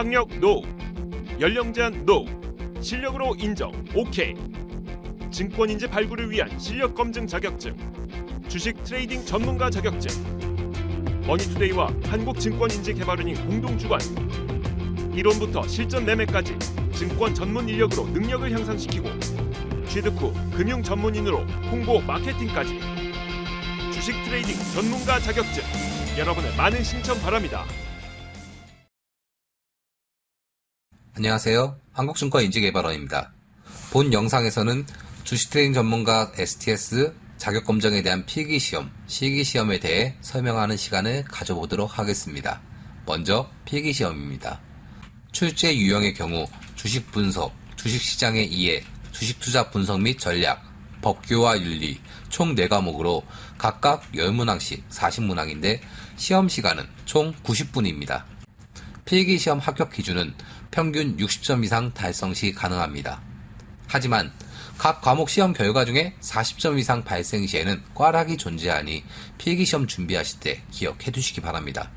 학력 NO, 연령 제한 NO, 실력으로 인정 OK. 증권인지 발굴을 위한 실력 검증 자격증, 주식 트레이딩 전문가 자격증, 머니투데이와 한국증권인지개발은행 공동 주관. 이론부터 실전 매매까지 증권 전문 인력으로 능력을 향상시키고 취득 후 금융 전문인으로 홍보 마케팅까지 주식 트레이딩 전문가 자격증 여러분의 많은 신청 바랍니다. 안녕하세요. 한국증권인지개발원입니다. 본 영상에서는 주식 트레이딩 전문가 STS 자격검정에 대한 필기시험, 실기시험에 대해 설명하는 시간을 가져보도록 하겠습니다. 먼저 필기시험입니다. 출제 유형의 경우 주식 분석, 주식시장의 이해, 주식투자 분석 및 전략, 법규와 윤리 총 4과목으로 각각 10문항씩 40문항인데 시험 시간은 총 90분입니다. 필기시험 합격 기준은 평균 60점 이상 달성 시 가능합니다. 하지만 각 과목 시험 결과 중에 40점 이상 발생 시에는 꽈락이 존재하니 필기시험 준비하실 때 기억해 두시기 바랍니다.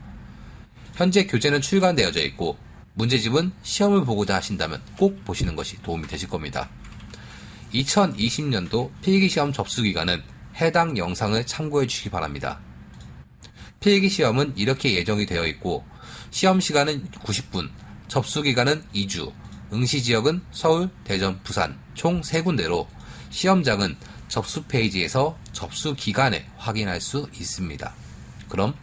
현재 교재는 출간되어져 있고 문제집은 시험을 보고자 하신다면 꼭 보시는 것이 도움이 되실 겁니다. 2020년도 필기시험 접수기간은 해당 영상을 참고해 주시기 바랍니다. 필기시험은 이렇게 예정이 되어 있고 시험 시간은 90분, 접수 기간은 2주, 응시 지역은 서울, 대전, 부산 총 3군데로 시험장은 접수 페이지에서 접수 기간에 확인할 수 있습니다. 그럼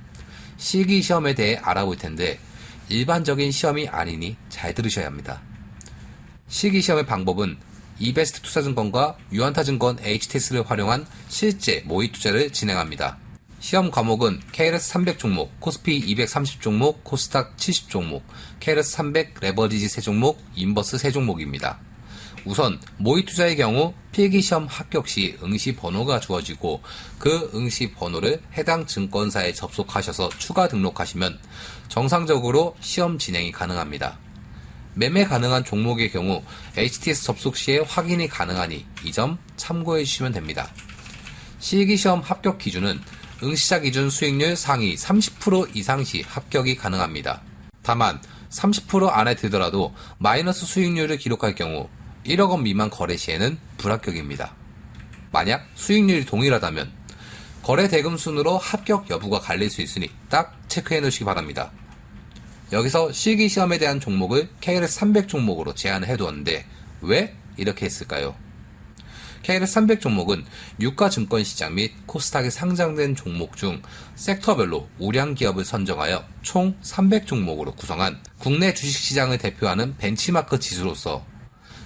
실기 시험에 대해 알아볼 텐데 일반적인 시험이 아니니 잘 들으셔야 합니다. 실기 시험의 방법은 이베스트 투자증권과 유한타증권 HTS를 활용한 실제 모의 투자를 진행합니다. 시험 과목은 KRS 300 종목, 코스피 230 종목, 코스닥 70 종목, KRS 300 레버리지 3 종목, 인버스 3 종목입니다. 우선 모의 투자의 경우 필기시험 합격 시 응시 번호가 주어지고 그 응시 번호를 해당 증권사에 접속하셔서 추가 등록하시면 정상적으로 시험 진행이 가능합니다. 매매 가능한 종목의 경우 HTS 접속 시에 확인이 가능하니 이 점 참고해 주시면 됩니다. 실기시험 합격 기준은 응시자 기준 수익률 상위 30% 이상 시 합격이 가능합니다. 다만 30% 안에 들더라도 마이너스 수익률을 기록할 경우 1억 원 미만 거래 시에는 불합격입니다. 만약 수익률이 동일하다면 거래 대금 순으로 합격 여부가 갈릴 수 있으니 딱 체크해 놓으시기 바랍니다. 여기서 실기 시험에 대한 종목을 KRS 300 종목으로 제한을 해두었는데 왜 이렇게 했을까요? KRS 300 종목은 유가 증권 시장 및 코스닥에 상장된 종목 중 섹터별로 우량 기업을 선정하여 총 300 종목으로 구성한 국내 주식 시장을 대표하는 벤치마크 지수로서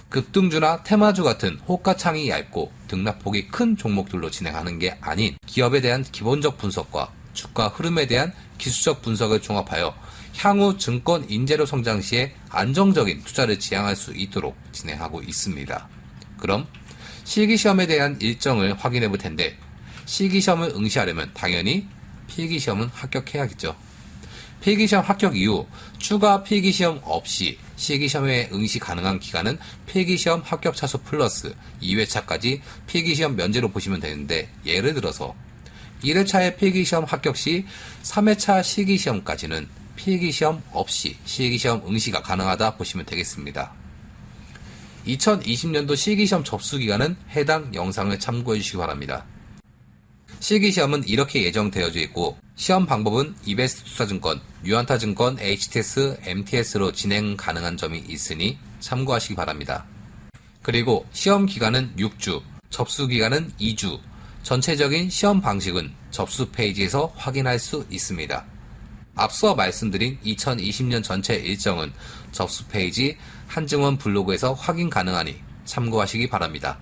급등주나 테마주 같은 호가창이 얇고 등락폭이 큰 종목들로 진행하는 게 아닌 기업에 대한 기본적 분석과 주가 흐름에 대한 기술적 분석을 종합하여 향후 증권 인재료 성장 시에 안정적인 투자를 지향할 수 있도록 진행하고 있습니다. 그럼 실기시험에 대한 일정을 확인해 볼 텐데 실기시험을 응시하려면 당연히 필기시험은 합격해야겠죠. 필기시험 합격 이후 추가 필기시험 없이 실기시험에 응시 가능한 기간은 필기시험 합격 차수 플러스 2회차까지 필기시험 면제로 보시면 되는데 예를 들어서 1회차의 필기시험 합격 시 3회차 실기시험까지는 필기시험 없이 실기시험 응시가 가능하다 보시면 되겠습니다. 2020년도 실기시험 접수 기간은 해당 영상을 참고해 주시기 바랍니다. 실기시험은 이렇게 예정되어져 있고 시험 방법은 이베스트 투자증권, 유한타증권, HTS, MTS로 진행 가능한 점이 있으니 참고하시기 바랍니다. 그리고 시험 기간은 6주, 접수 기간은 2주, 전체적인 시험 방식은 접수 페이지에서 확인할 수 있습니다. 앞서 말씀드린 2020년 전체 일정은 접수 페이지 한증원 블로그에서 확인 가능하니 참고하시기 바랍니다.